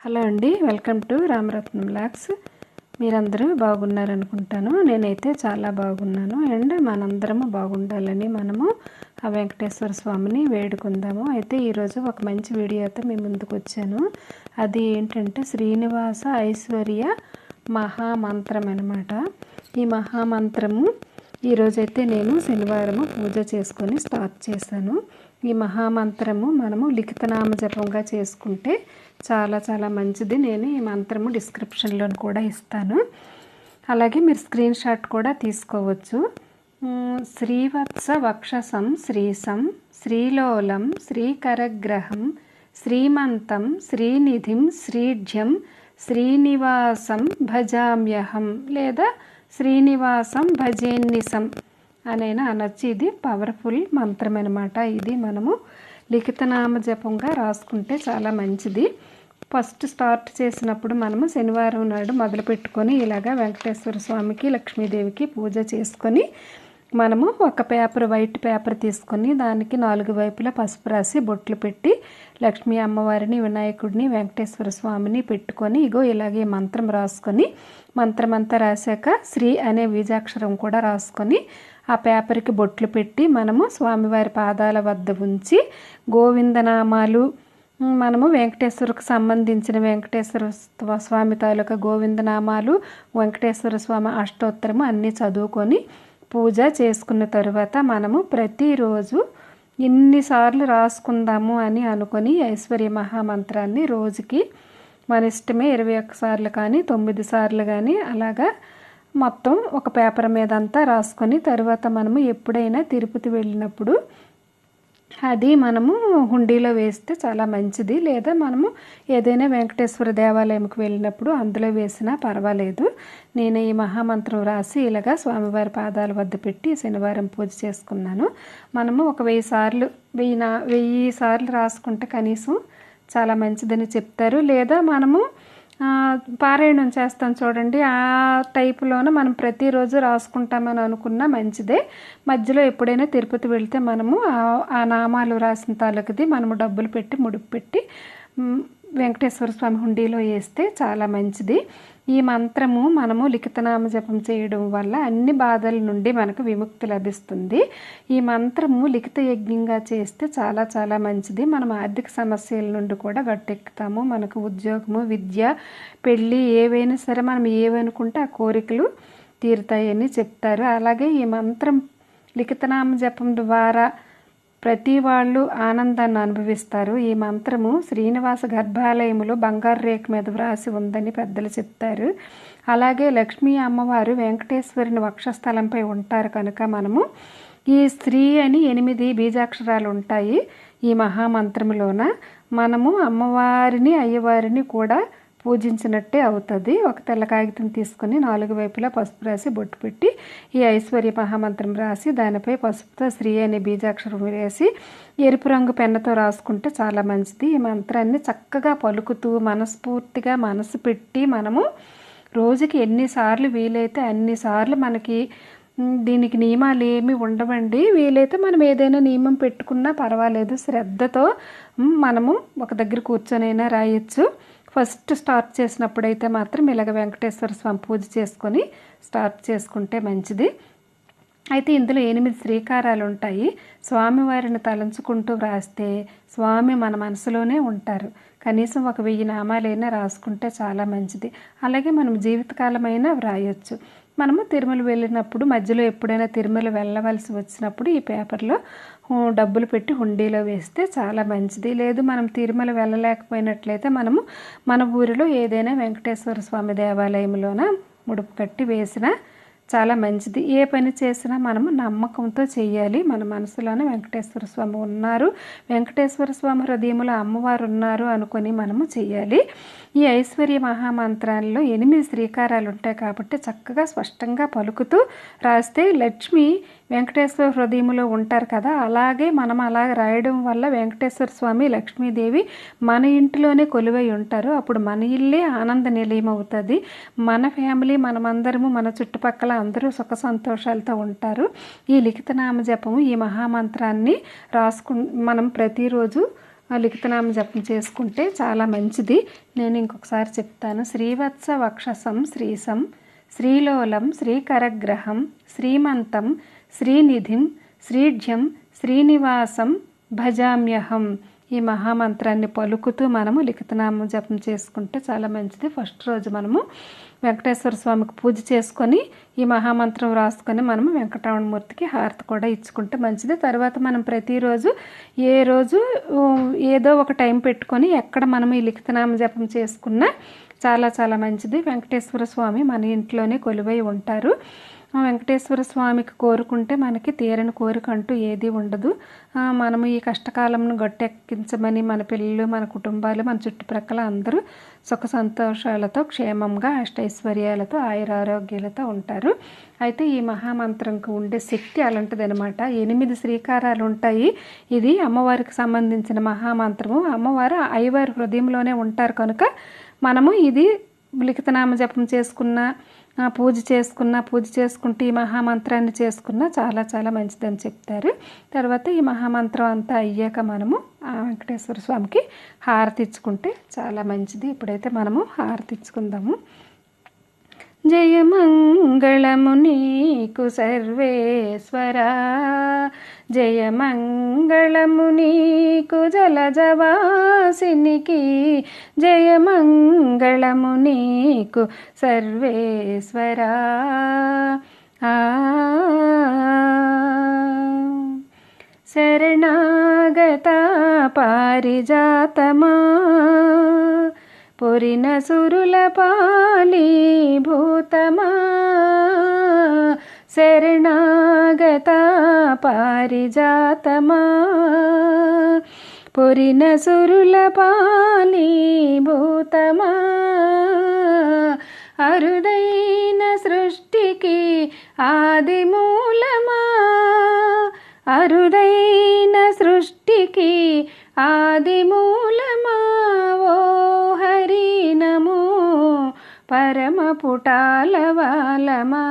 Hello అండి welcome to Ramaratnam lakhs మీరందరూ బాగున్నారనుకుంటాను. నేనైతే చాలా బాగున్నాను. అండ్ మనందరము బాగుండాలని మనము ఆ వెంకటేశ్వర స్వామిని వేడుకుందాము. అయితే ఈరోజు ఒక మంచి వీడియో అయితే మీ ముందుకు వచ్చాను. అది ఏంటంటే శ్రీనివాస ఐశ్వర్య మహామంత్రం అనమాట ఈ మహామంత్రము ఈరోజైతే నేను శనివారము పూజ చేసుకొని స్టార్ట్ చేశాను. ఈ మహామంత్రము మనము లిఖితనామ జపంగా చేసుకుంటే చాలా చాలా మంచిది. నేను ఈ మంత్రము డిస్క్రిప్షన్లో కూడా ఇస్తాను. అలాగే మీరు స్క్రీన్ షాట్ కూడా తీసుకోవచ్చు. శ్రీవత్స వక్షసం శ్రీసం శ్రీలోలం శ్రీకరగ్రహం శ్రీమంతం శ్రీనిధిం శ్రీఢ్యం శ్రీనివాసం భజామ్యహం లేదా శ్రీనివాసం భజేన్నిసం అనైనా అనొచ్చు. ఇది పవర్ఫుల్ మంత్రం అనమాట ఇది మనము లిఖితనామ జపంగా రాసుకుంటే చాలా మంచిది. ఫస్ట్ స్టార్ట్ చేసినప్పుడు మనము శనివారం నాడు మొదలు పెట్టుకొని ఇలాగా వెంకటేశ్వర స్వామికి లక్ష్మీదేవికి పూజ చేసుకొని మనము ఒక పేపర్ వైట్ పేపర్ తీసుకొని దానికి నాలుగు వైపులా పసుపు రాసి బొట్లు పెట్టి లక్ష్మీ అమ్మవారిని వినాయకుడిని వెంకటేశ్వర స్వామిని పెట్టుకొని ఇగో ఇలాగే మంత్రం రాసుకొని మంత్రం అంతా రాశాక శ్రీ అనే బీజాక్షరం కూడా రాసుకొని ఆ పేపర్కి బొట్లు పెట్టి మనము స్వామివారి పాదాల వద్ద ఉంచి గోవిందనామాలు మనము వెంకటేశ్వరకు సంబంధించిన వెంకటేశ్వర స్వామి తాలూకా గోవిందనామాలు వెంకటేశ్వర స్వామి అష్టోత్తరము అన్నీ చదువుకొని పూజ చేసుకున్న తరువాత మనము ప్రతిరోజు ఇన్నిసార్లు రాసుకుందాము అని అనుకొని ఐశ్వర్య మహామంత్రాన్ని రోజుకి మన ఇష్టమే ఇరవై ఒక్క సార్లు కానీ తొమ్మిది సార్లు కానీ అలాగా మొత్తం ఒక పేపర్ మీద అంతా రాసుకొని తర్వాత మనము ఎప్పుడైనా తిరుపతి వెళ్ళినప్పుడు అది మనము హుండీలో వేస్తే చాలా మంచిది. లేదా మనము ఏదైనా వెంకటేశ్వర దేవాలయంకి వెళ్ళినప్పుడు అందులో వేసినా పర్వాలేదు. నేను ఈ మహామంత్రం రాసి ఇలాగా స్వామివారి పాదాల వద్ద పెట్టి శనివారం పూజ చేసుకున్నాను. మనము ఒక వెయ్యి సార్లు వెయ్యి నా వెయ్యి సార్లు రాసుకుంటే కనీసం చాలా మంచిదని చెప్తారు. లేదా మనము పారాయణం చేస్తాం చూడండి. ఆ టైపులోన మనం ప్రతిరోజు రాసుకుంటామని అనుకున్నా మంచిదే. మధ్యలో ఎప్పుడైనా తిరుపతి వెళ్తే మనము ఆ- నామాలు రాసిన తాలూకుది మనము డబ్బులు పెట్టి ముడుపు పెట్టి వెంకటేశ్వర స్వామి హుండీలో వేస్తే చాలా మంచిది. ఈ మంత్రము మనము లిఖితనామ జపం చేయడం వల్ల అన్ని బాధల నుండి మనకు విముక్తి లభిస్తుంది. ఈ మంత్రము లిఖిత యజ్ఞంగా చేస్తే చాలా చాలా మంచిది. మనం ఆర్థిక సమస్యల నుండి కూడా గట్టెక్కుతాము. మనకు ఉద్యోగము విద్య పెళ్ళి ఏవైనా సరే మనం ఏవనుకుంటే ఆ కోరికలు తీరుతాయని చెప్తారు. అలాగే ఈ మంత్రం లిఖితనామ జపం ద్వారా ప్రతి వాళ్ళు ఆనందాన్ని అనుభవిస్తారు. ఈ మంత్రము శ్రీనివాస గర్భాలయములో బంగారు రేఖ మీద వ్రాసి ఉందని పెద్దలు చెప్తారు. అలాగే లక్ష్మీ అమ్మవారు వెంకటేశ్వరుని వక్షస్థలంపై ఉంటారు కనుక మనము ఈ స్త్రీ అని ఎనిమిది బీజాక్షరాలు ఉంటాయి ఈ మహామంత్రములోన. మనము అమ్మవారిని అయ్యవారిని కూడా పూజించినట్టే అవుతుంది. ఒక తెల్ల కాగితం తీసుకొని నాలుగు వైపులా పసుపు రాసి బొట్టు పెట్టి ఈ ఐశ్వర్య మహామంత్రం రాసి దానిపై పసుపుతో శ్రీ అనే బీజాక్షరం వేసి ఎరుపు రంగు పెన్నతో రాసుకుంటే చాలా మంచిది. ఈ మంత్రాన్ని చక్కగా పలుకుతూ మనస్ఫూర్తిగా మనసు పెట్టి మనము రోజుకి ఎన్నిసార్లు వీలైతే అన్నిసార్లు మనకి దీనికి నియమాలు ఏమి ఉండవండి. వీలైతే మనం ఏదైనా నియమం పెట్టుకున్నా పర్వాలేదు. శ్రద్ధతో మనము ఒక దగ్గర కూర్చొనైనా రాయొచ్చు. ఫస్ట్ స్టార్ట్ చేసినప్పుడైతే మాత్రం ఇలాగ వెంకటేశ్వర స్వామి పూజ చేసుకొని స్టార్ట్ చేసుకుంటే మంచిది. అయితే ఇందులో ఎనిమిది శ్రీకారాలు ఉంటాయి. స్వామివారిని తలంచుకుంటూ వ్రాస్తే స్వామి మన మనసులోనే ఉంటారు. కనీసం ఒక వెయ్యి నామాలైనా రాసుకుంటే చాలా మంచిది. అలాగే మనం జీవితకాలమైనా వ్రాయొచ్చు. మనము తిరుమల వెళ్ళినప్పుడు మధ్యలో ఎప్పుడైనా తిరుమల వెళ్ళవలసి వచ్చినప్పుడు ఈ పేపర్లో డబ్బులు పెట్టి హుండీలో వేస్తే చాలా మంచిది. లేదు మనం తిరుమల వెళ్ళలేకపోయినట్లయితే మనము మన ఊరిలో ఏదైనా వెంకటేశ్వర స్వామి దేవాలయంలోన ముడుపు కట్టి వేసినా చాలా మంచిది. ఏ పని చేసినా మనము నమ్మకంతో చేయాలి. మన మనసులోనే వెంకటేశ్వర స్వామి ఉన్నారు. వెంకటేశ్వర స్వామి హృదయంలో అమ్మవారు ఉన్నారు అనుకొని మనము చేయాలి. ఈ ఐశ్వర్య మహామంత్రాల్లో ఎనిమిది శ్రీకారాలు ఉంటాయి కాబట్టి చక్కగా స్పష్టంగా పలుకుతూ రాస్తే లక్ష్మి వెంకటేశ్వర హృదయంలో ఉంటారు కదా అలాగే మనం అలా రాయడం వల్ల వెంకటేశ్వర స్వామి లక్ష్మీదేవి మన ఇంటిలోనే కొలువై ఉంటారు. అప్పుడు మన ఇల్లే ఆనంద నిలయం అవుతుంది. మన ఫ్యామిలీ మనమందరము మన చుట్టుపక్కల అందరూ సుఖ సంతోషాలతో ఉంటారు. ఈ లిఖితనామ జపము ఈ మహామంత్రాన్ని రాసుకు మనం ప్రతిరోజు లిఖితనామ జపం చేసుకుంటే చాలా మంచిది. నేను ఇంకొకసారి చెప్తాను. శ్రీవత్స వక్షసం శ్రీసం శ్రీలోలం శ్రీకరగ్రహం శ్రీమంతం శ్రీనిధిం శ్రీఢ్యం శ్రీనివాసం భజామ్యహం. ఈ మహామంత్రాన్ని పలుకుతూ మనము లిఖితనామం జపం చేసుకుంటే చాలా మంచిది. ఫస్ట్ రోజు మనము వెంకటేశ్వర స్వామికి పూజ చేసుకొని ఈ మహామంత్రం రాసుకొని మనము వెంకటరమణమూర్తికి హారతి కూడా ఇచ్చుకుంటే మంచిది. తర్వాత మనం ప్రతిరోజు ఏ రోజు ఏదో ఒక టైం పెట్టుకొని ఎక్కడ మనం ఈ లిఖితనామ జపం చేసుకున్నా చాలా చాలా మంచిది. వెంకటేశ్వర స్వామి మన ఇంట్లోనే కొలువై ఉంటారు. వెంకటేశ్వర స్వామికి కోరుకుంటే మనకి తీరని కోరిక అంటూ ఏది ఉండదు. మనము ఈ కష్టకాలంను గట్టెక్కించమని మన పిల్లలు మన కుటుంబాలు మన చుట్టుప్రక్కల అందరూ సుఖ సంతోషాలతో క్షేమంగా అష్టైశ్వర్యాలతో ఆయురారోగ్యాలతో ఉంటారు. అయితే ఈ మహామంత్రంకు ఉండే శక్తి అలాంటిదనమాట ఎనిమిది శ్రీకారాలు ఉంటాయి ఇది అమ్మవారికి సంబంధించిన మహామంత్రము. అమ్మవారు ఐవారి హృదయంలోనే ఉంటారు కనుక మనము ఇది లిఖితనామ జపం చేసుకున్న పూజ చేసుకున్న పూజ చేసుకుంటే ఈ మహామంత్రాన్ని చేసుకున్న చాలా చాలా మంచిదని చెప్తారు. తర్వాత ఈ మహామంత్రం అంతా అయ్యాక మనము ఆ వెంకటేశ్వర స్వామికి హారతి ఇచ్చుకుంటే చాలా మంచిది. ఇప్పుడైతే మనము హారతి ఇచ్చుకుందాము. జయమంగళము నీకు సర్వేశ్వరా. జయమంగళము నీకు జలజవాసినికి జయమంగళము నీకు సర్వేశ్వరా. శరణాగత పారిజాతమా. పొరిన సురుల పాలి భూతమా. శరణాగత పారిజాతమా. పొరిన సురుల పాలి భూతమా. అరుదైన సృష్టికి ఆది మూలమా అరుదై పుటాల వాలమా?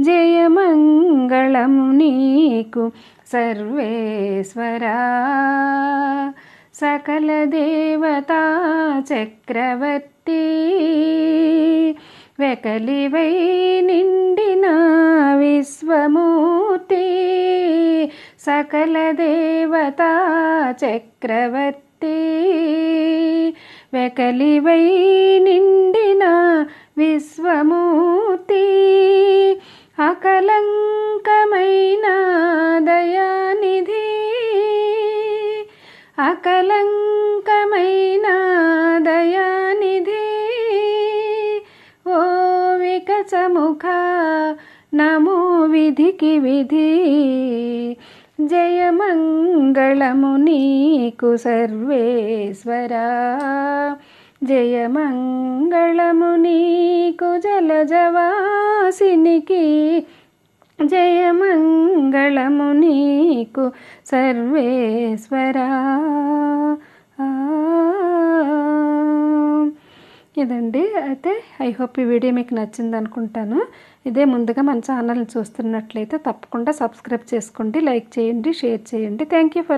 జయమంగళము నీకు సర్వేశ్వరా. సకల దేవతా చక్రవర్తి వెకలివై నిండిన విశ్వమూర్తి సకల దేవతా చక్రవర్తి వెకలివై నిండిన విశ్వమూర్తి అకలంకమైన దయానిధి అకలంకమైన దయానిధి. ఓ వికచముఖ నమో విధికి విధి జయమంగళము నీకు సర్వేశ్వరా. జయమంగళము నీకు జలజవాసినికి జయమంగళము నీకు సర్వేశ్వరా. ఇదండి. అయితే ఐ హోప్ ఈ వీడియో మీకు నచ్చింది అనుకుంటాను. ఇదే ముందుగా మన ఛానల్ని చూస్తున్నట్లయితే తప్పకుండా సబ్స్క్రైబ్ చేసుకోండి లైక్ చేయండి షేర్ చేయండి. Thank you for